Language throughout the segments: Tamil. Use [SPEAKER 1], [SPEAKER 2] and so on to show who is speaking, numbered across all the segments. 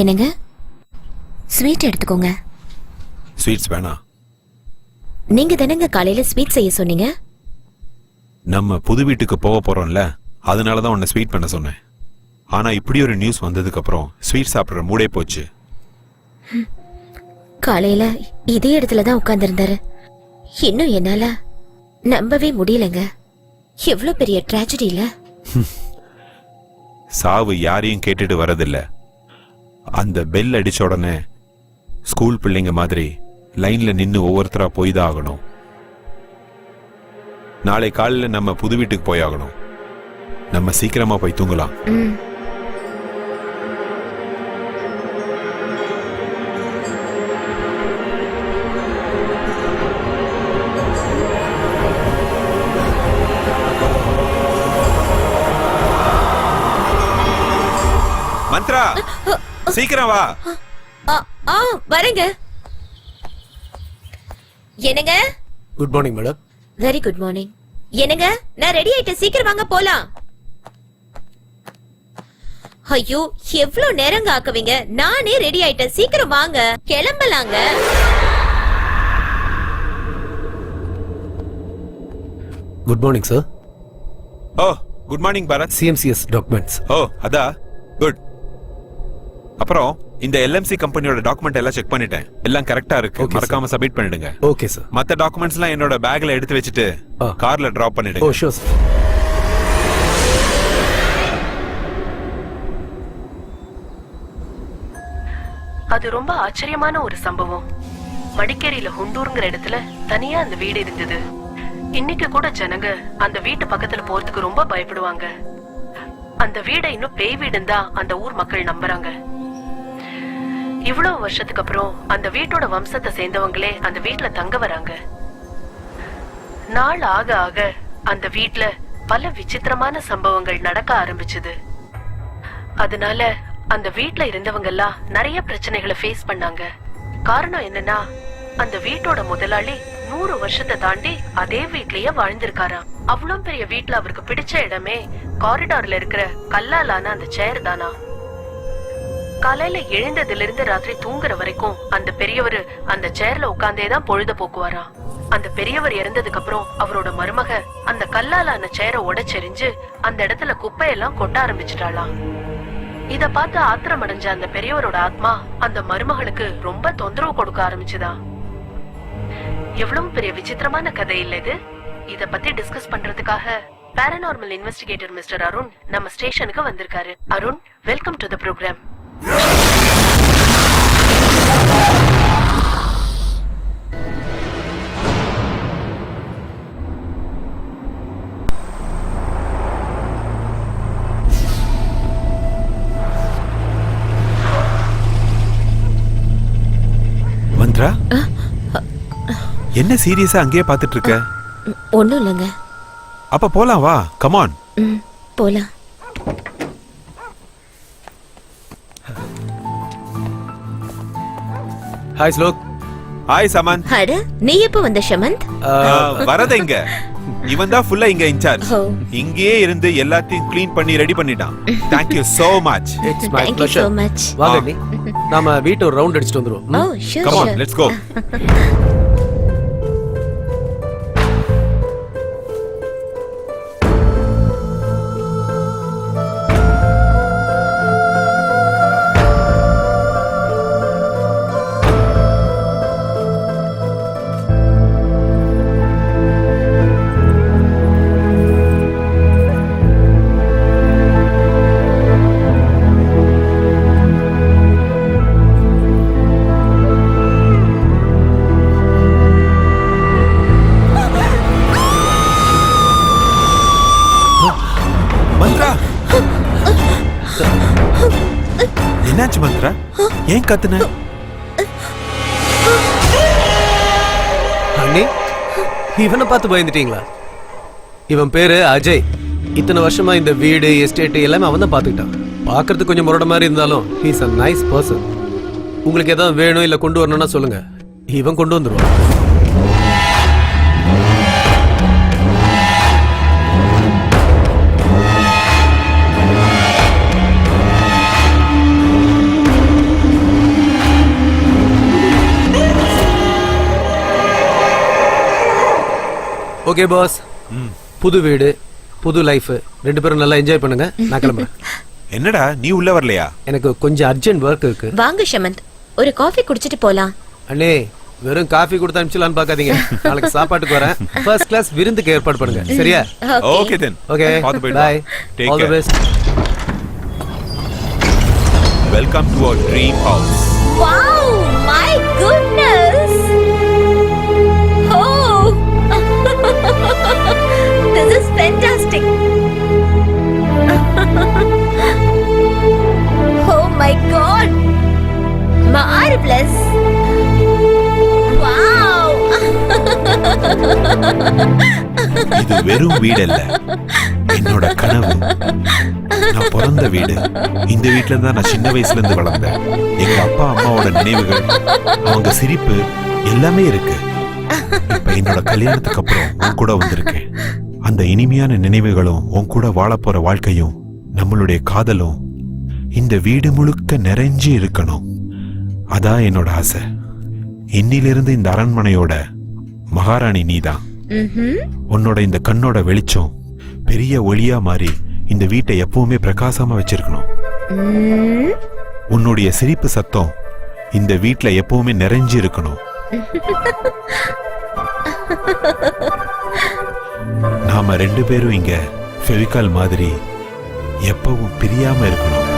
[SPEAKER 1] என்னங்க? ஸ்வீட் எடுத்துக்கோங்க.
[SPEAKER 2] ஸ்வீட்ஸ் வேணாம்
[SPEAKER 1] நீங்க தானங்க காலையில ஸ்வீட் செய்ய சொன்னீங்க?
[SPEAKER 2] நம்ம புது வீட்டுக்கு போக போறோம்ல அதனால தான் உன்னை ஸ்வீட் பண்ண சொன்னேன். ஆனா இப்படி ஒரு நியூஸ் வந்ததுக்கு அப்புறம் ஸ்வீட் சாப்பிடுற மூடே போச்சு.
[SPEAKER 1] காலையில இதே இடத்துல தான் உட்கார்ந்திருந்தாரு. இன்னும் என்னால நம்பவே முடியலங்க. எவ்வளவு பெரிய ட்ராஜடியில
[SPEAKER 2] சாவு யாரையும் கேட்டுட்டு வரதில்ல. அந்த பெல் அடிச்ச உடனே ஸ்கூல் பிள்ளைங்க மாதிரி லைன்ல நின்னு ஒவ்வொருத்தரா போய் தான் ஆகணும். நாளை காலையில நம்ம புது வீட்டுக்கு போய் ஆகணும். நம்ம சீக்கிரமா போய் தூங்கலாம். மந்த்ரா! சீக்கிரம் வா.
[SPEAKER 1] ஆ, ஆ வரேங்க. என்னங்க?
[SPEAKER 3] Good morning madam
[SPEAKER 1] very good morning என்னங்க? நான் ரெடி ஆயிட்டேன். சீக்கிரம் வாங்க போலாம். ஐயோ எவ்வளவு நேரங்க ஆக்குவீங்க? நானே ரெடி ஆயிட்டேன். சீக்கிரம் வாங்க. கிளம்பலாங்க.
[SPEAKER 3] Good morning sir
[SPEAKER 2] oh good morning Bharath.
[SPEAKER 3] CMCS documents
[SPEAKER 2] oh அதா? குட் அப்புறம் இந்த எல்எம்சி கம்பெனியோட டாக்குமெண்ட் எல்லாம் செக் பண்ணிட்டேன். எல்லாம் கரெக்டா இருக்கு. மறக்காம சப்மிட் பண்ணிடுங்க.
[SPEAKER 3] ஓகே சார்
[SPEAKER 2] மத்த டாக்குமெண்ட்ஸ் எல்லாம் என்னோட பேக்ல எடுத்து வச்சுட்டு. கார்ல டிராப்
[SPEAKER 3] ஓ
[SPEAKER 2] பண்ணிடுங்க.
[SPEAKER 3] ஷூர் சார்
[SPEAKER 4] அது ரொம்ப ஆச்சரியமான ஒரு சம்பவம். மடிக்கேரியில ஹுண்டூருங்கிற இடத்துல தனியா அந்த வீடு இருந்தது. இன்னைக்கு கூட ஜனங்க அந்த வீட்டு பக்கத்துல போறதுக்கு ரொம்ப பயப்படுவாங்க. அந்த வீடை இன்னும் பேய் வீடுன்னு தான் அந்த ஊர் மக்கள் நம்புறாங்க. இவ்வளவு வருஷத்துக்கு அப்புறம் அந்த வீட்டோட வம்சத்தை சேர்ந்தவங்களே அந்த வீட்ல தங்க வராங்க. நாள் ஆக ஆக அந்த வீட்ல பல விசித்திரமான சம்பவங்கள் நடக்க ஆரம்பிச்சது. அதனால அந்த வீட்ல இருந்தவங்க எல்லாம் நிறைய பிரச்சனைகளை ஃபேஸ் பண்ணாங்க. காரணம் என்னன்னா அந்த வீட்டோட முதலாளி நூறு வருஷத்தை தாண்டி அதே வீட்லயே வாழ்ந்திருக்காராம். அவ்வளவு பெரிய வீட்டுல அவருக்கு பிடிச்ச இடமே காரிடார்ல இருக்கிற கல்லாலான அந்த சேர் தானா? காலையில எழுந்ததுல இருந்து ராத்திரி தூங்குற வரைக்கும் அந்த பெரியவர் அந்த சேர்ல உட்கார்ந்தே தான் பொழுத போக்குவாரா? அந்த பெரியவர் இறந்ததுக்கு அப்புறம் அவரோட மருமக அந்த கல்லால அந்த சேர உடைச்செறிஞ்சு அந்த இடத்துல குப்பையெல்லாம் கொட்ட ஆரம்பிச்சிட்டாளாம் இத பார்த்து ஆத்திரம் அடைஞ்ச அந்த பெரியவரோட ஆத்மா அந்த மருமகளுக்கு ரொம்ப தொந்தரவு கொடுக்க ஆரம்பிச்சுதா? எவ்வளவு பெரிய விசித்திரமான கதை இல்ல இது. இத பத்தி டிஸ்கஸ் பண்றதுக்காக பாராநார்மல் இன்வெஸ்டிகேட்டர் மிஸ்டர் அருண் நம்ம ஸ்டேஷனுக்கு வந்திருக்காரு. Arun welcome to the program
[SPEAKER 2] Mantra? என்ன சீரியஸா அங்கேயே பார்த்துட்டு இருக்க?
[SPEAKER 1] ஒண்ணும் இல்லைங்க.
[SPEAKER 2] அப்ப போலாம் வா. கமான்
[SPEAKER 1] ம் போலாம்.
[SPEAKER 3] ஹாய் ஸ்லோக்
[SPEAKER 2] ஹாய் சமன்
[SPEAKER 1] அட நீ எப்ப வந்த ஷமந்த்?
[SPEAKER 2] வரத இங்க. இவன் தான் ஃபுல்லா இங்க இன்சார்ஜ் இங்கேயே இருந்து எல்லாத்தையும் க்ளீன் பண்ணி ரெடி பண்ணிட்டான். Thank you so
[SPEAKER 1] much
[SPEAKER 3] it's
[SPEAKER 1] my pleasure
[SPEAKER 3] வாங்க நாம வீட்டை ஒரு ரவுண்ட் அடிச்சிட்டு வந்துருவோம்.
[SPEAKER 1] ஓ
[SPEAKER 3] ம்?
[SPEAKER 2] Sure
[SPEAKER 1] come
[SPEAKER 2] on let's go என்னாச்சு மந்த்ரா? ஏன் கத்துன?
[SPEAKER 3] அண்ணி இவனை பார்த்து பயந்துட்டீங்களா? இவன் பேரு அஜய். இத்தனை வருஷமா இந்த வீடு எஸ்டேட் எல்லாமே அவன் தான் பார்த்துக்கிட்டான். பார்க்கறதுக்கு கொஞ்சம் முரட மாதிரி இருந்தாலும் ஹீஸ் அ நைஸ் பர்சன் உங்களுக்கு எதாவது வேணும் இல்லை கொண்டு வரணும்னா சொல்லுங்க. இவன் கொண்டு வந்துருவான். ஓகே பாஸ் புது வீடு புது லைஃப் ரெண்டு பேரும் நல்லா என்ஜாய் பண்ணுங்க. நான் கிளம்புறேன்.
[SPEAKER 2] என்னடா நீ உள்ள வரலையா?
[SPEAKER 3] எனக்கு கொஞ்சம் அர்ஜென்ட் ஒர்க் இருக்கு.
[SPEAKER 1] வாங்க ஷமந்த். ஒரு காஃபி குடிச்சிட்டு போலாம்.
[SPEAKER 3] அண்ணே வெறும் காஃபி கொடுத்து அனுப்பிச்சலான்னு பார்க்காதீங்க. நாளைக்கு சாப்பாட்டுக்கு வரேன். ஃபர்ஸ்ட் கிளாஸ் விருந்துக்கு ஏற்பாடு பண்ணுங்க. சரியா?
[SPEAKER 2] Okay then
[SPEAKER 3] okay
[SPEAKER 2] bye
[SPEAKER 3] take all
[SPEAKER 2] the
[SPEAKER 3] best
[SPEAKER 2] welcome to our dream house
[SPEAKER 1] Wow, my goodness! Oh my god marvellous wow
[SPEAKER 2] இது வெறும் வீடு இல்ல என்னோட கனவு. நான் பிறந்த வீடு. இந்த வீட்ல தான் நான் சின்ன வயசுல இருந்து வளர்ந்தேன். எங்க அப்பா அம்மாவோட நினைவுகள் அவங்க சிரிப்பு எல்லாமே இருக்கு. இப்ப என்னோட கல்யாணத்துக்கு அப்புறம் உன் கூட வந்திருக்கேன். அந்த இனிமையான நினைவுகளும் உன் கூட வாழப்போற வாழ்க்கையும் நம்மளுடைய காதலும் இந்த வீடு முழுக்க நிறைஞ்சு இருக்கணும். அதான் என்னோட ஆசை. இன்னிலிருந்து இந்த அரண்மனையோட மகாராணி நீதான். உன்னோட இந்த கண்ணோட வெளிச்சம் பெரிய ஒளியா மாறி இந்த வீட்டை எப்பவுமே பிரகாசமா வச்சிருக்கணும். உன்னுடைய சிரிப்பு சத்தம் இந்த வீட்ல எப்பவுமே நிறைஞ்சு இருக்கணும். நாம ரெண்டு பேரும் இங்க ஃபெவிகால் மாதிரி எப்பவும் பிரியாம இருக்கணும்.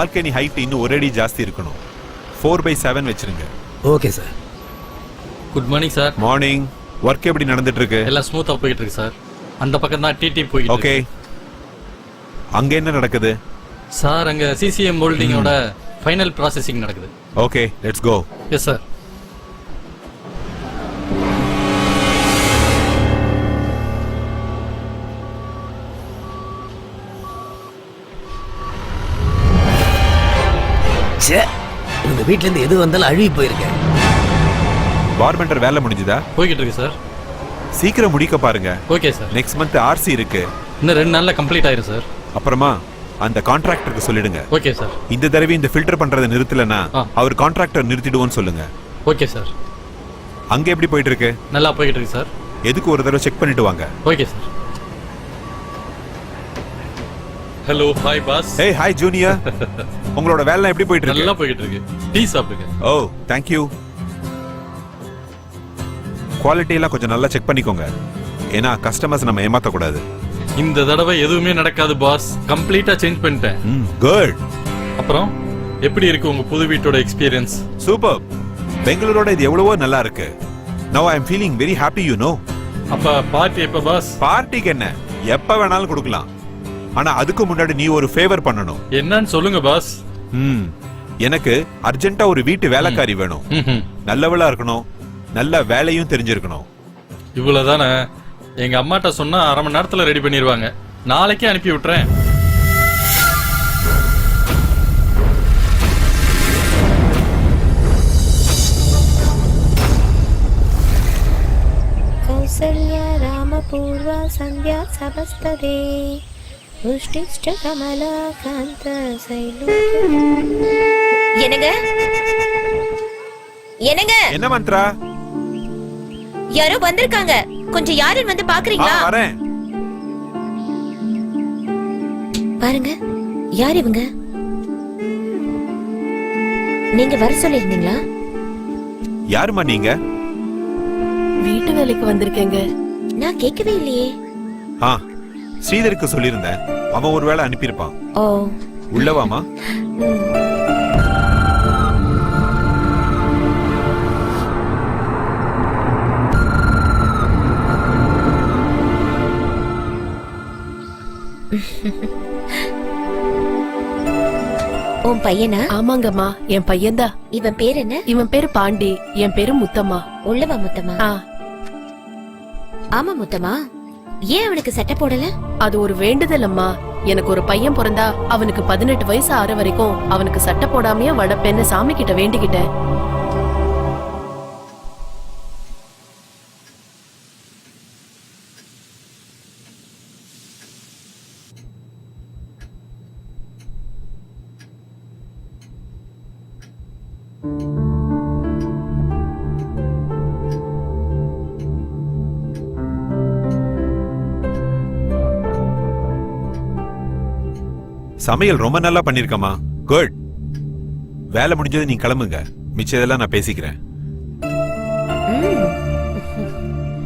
[SPEAKER 2] பால்கனி ஹைட் இன்னும் ஒரு அடி ஜாஸ்தி இருக்கணும். ஃபோர் பை செவன் வச்சிருங்க.
[SPEAKER 3] Okay sir
[SPEAKER 5] good morning sir
[SPEAKER 2] morning work எப்படி நடந்துட்டு இருக்கு
[SPEAKER 5] எல்லாம் ஸ்மூத்தா போயிட்டு இருக்கு சார் அந்த பக்கம் தான் டிடி போயிட்டு
[SPEAKER 2] ஓகே அங்க என்ன நடக்குது?
[SPEAKER 5] சார் அங்க சிசிஎம் ஹோல்டிங்கோட ஃபைனல் ப்ராசஸிங் நடக்குது.
[SPEAKER 2] Okay let's
[SPEAKER 5] go yes
[SPEAKER 3] sir இந்த வீட்ல இருந்து எது வந்தாலும் அழுகி போயிருக்கேன்.
[SPEAKER 2] பார்பெண்டர் வேலை முடிஞ்சுதா?
[SPEAKER 5] போய்கிட்டு இருக்கு சார்
[SPEAKER 2] சீக்கிரம் முடிக்க பாருங்க.
[SPEAKER 5] Okay sir
[SPEAKER 2] next month RC இருக்கு.
[SPEAKER 5] இன்னும் ரெண்டு நாள்ல கம்ப்ளீட் ஆயிரும் சார்
[SPEAKER 2] அப்புறமா அந்த கான்ட்ராக்டருக்கு சொல்லிடுங்க.
[SPEAKER 5] ஓகே சார்
[SPEAKER 2] இந்த தடவை இந்த ஃபில்டர் பண்றதை நிறுத்தலனா
[SPEAKER 5] ஆ.
[SPEAKER 2] அவர் கான்ட்ராக்டர் நிறுத்திடுவோன்னு சொல்லுங்க.
[SPEAKER 5] ஓகே சார்
[SPEAKER 2] அங்க எப்படி போயிட்டு இருக்கு?
[SPEAKER 5] நல்லா போய்கிட்டு இருக்கு சார்
[SPEAKER 2] எதுக்கு ஒரு தடவை செக் பண்ணிட்டு வாங்க.
[SPEAKER 5] Okay sir hello hi boss
[SPEAKER 2] ஏய் ஹாய் ஜூனியர் உங்களோட வேலை எப்படி போயிட்டு
[SPEAKER 5] நல்லா
[SPEAKER 2] இருக்கு
[SPEAKER 5] போய்கிட்டு இருக்கு. டீ சாப்பிடுங்க.
[SPEAKER 2] ஓ தேங்க் யூ குவாலிட்டி எல்லாம் கொஞ்சம் நல்லா செக் பண்ணிக்கோங்க. ஏன்னா கஸ்டமர்ஸ் நம்ம ஏமாத்த கூடாது
[SPEAKER 5] இந்த தடவை எதுவுமே நடக்காது பாஸ் கம்ப்ளீட்டா சேஞ்ச் பண்ணிட்டேன்.
[SPEAKER 2] ம் குட்
[SPEAKER 5] அப்புறம் எப்படி இருக்கு உங்க புது வீட்டோட எக்ஸ்பீரியன்ஸ்
[SPEAKER 2] சூப்பர் பெங்களூரோட இது எவ்வளவோ நல்லா இருக்கு. Now I am feeling very happy you know
[SPEAKER 5] அப்ப பார்ட்டி எப்ப பாஸ்
[SPEAKER 2] பார்ட்டிக்கு என்ன? எப்ப வேணாலும் கொடுக்கலாம். ஆனா அதுக்கு முன்னாடி நீ ஒரு ஃபேவர் பண்ணணும்
[SPEAKER 5] என்னன்னு சொல்லுங்க பாஸ்
[SPEAKER 2] ம் எனக்கு அர்ஜென்ட்டா ஒரு வீட்டு வேலைக்காரி வேணும்
[SPEAKER 5] ம்ஹும்.
[SPEAKER 2] நல்லவளா இருக்கணும் நல்ல வேலையும் தெரிஞ்சிருக்கணும்
[SPEAKER 5] இவ்வளவுதானே எங்க அம்மாட்ட சொன்னா அரை மணி நேரத்துல ரெடி பண்ணிடுவாங்க நாளைக்கே அனுப்பி விட்டுறேன்
[SPEAKER 1] कौसल्या रामपूर्वा सन्ध्या सपस्तदे உஷ்டிஷ்ட கமலா காந்த சைலு என்னங்க? என்னங்க?
[SPEAKER 2] என்ன மந்த்ரா?
[SPEAKER 1] யாரோ வந்திருக்காங்க. கொஞ்சம் யாரும் வந்து பாக்குறீங்களா?
[SPEAKER 2] வரேன்.
[SPEAKER 1] பாருங்க யார் இவங்க? நீங்க வர சொல்லிருந்தீங்களா
[SPEAKER 2] யாருமா நீங்க?
[SPEAKER 4] வீட்டு வேலைக்கு வந்திருக்கேங்க.
[SPEAKER 1] நான் கேட்கவே இல்லையே.
[SPEAKER 2] ஆ. ஸ்ரீதருக்கு சொல்லியிருந்தேன். அவன் ஒரு வேளை அனுப்பியிருப்பான்.
[SPEAKER 1] ஓ.
[SPEAKER 2] உள்ளவாமா
[SPEAKER 1] உன் பையனா?
[SPEAKER 4] ஆமாங்கம்மா என் பையன்தான்
[SPEAKER 1] இவன் பேர் என்ன?
[SPEAKER 4] இவன் பேரு பாண்டி என் பேரு முத்தம்மா.
[SPEAKER 1] உள்ளவா முத்தமா
[SPEAKER 4] ஆ.
[SPEAKER 1] ஆமா முத்தமா ஏன் அவனுக்கு சட்டை போடல?
[SPEAKER 4] அது ஒரு வேண்டுதல் அம்மா. எனக்கு ஒரு பையன் பிறந்தா அவனுக்கு பதினெட்டு வயசு ஆற வரைக்கும் அவனுக்கு சட்டை போடாமையே வளர்ப்பேன்னு சாமி கிட்ட வேண்டிக்கிட்டேன்.
[SPEAKER 2] சமையல் ரொம்ப நல்லா பண்ணிருக்கமா குட் வேலை முடிஞ்சது நீ கிளம்புங்க. மிச்சம் இதெல்லாம் நான் பேசிக்கிறேன்.